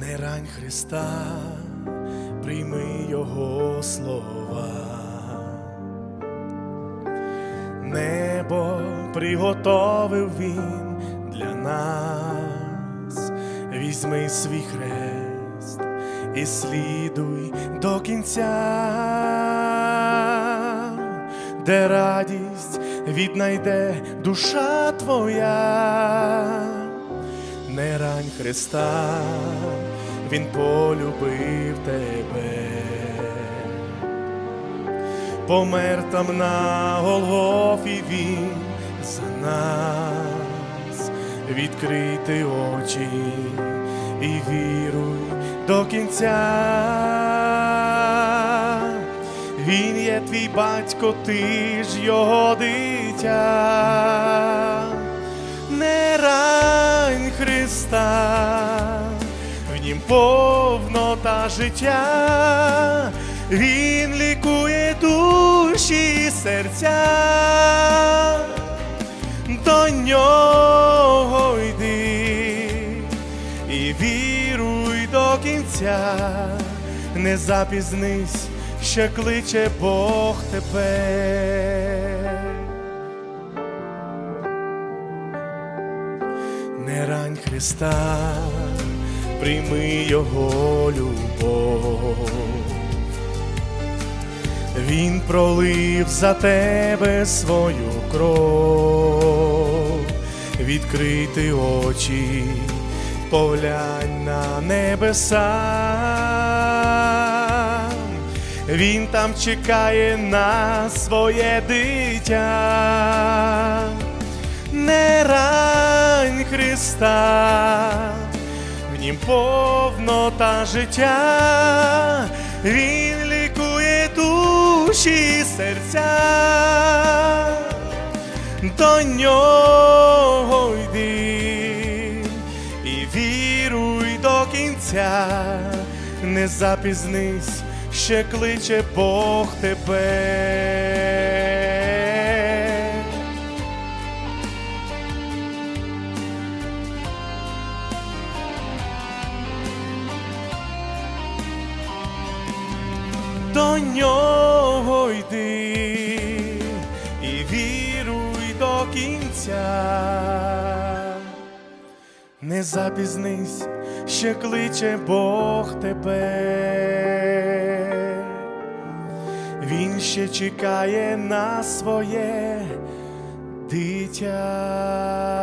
Не рань Христа, прийми Його слова. Небо приготовив Він для нас. Візьми свій хрест і слідуй до кінця, де радість віднайде душа твоя не рань Христа, Він полюбив тебе, помер там на Голгофі Він за нас, відкрити очі і віруй до кінця. Він є твій батько, ти ж його дитя. Не рань Христа, нім повнота життя, Він лікує душі і серця, до нього йди і віруй до кінця, не запізнись, ще кличе Бог тебе. не рань Христа, прийми Його любов. Він пролив за тебе свою кров, відкрити очі, поглянь на небеса. Він там чекає на своє дитя не рань Христа, нім повнота життя, Він лікує душі і серця, до нього йди і віруй до кінця, не запізнись, ще кличе Бог тебе. До нього йди і віруй до кінця. Не запізнись, ще кличе Бог тебе. Він ще чекає на своє дитя.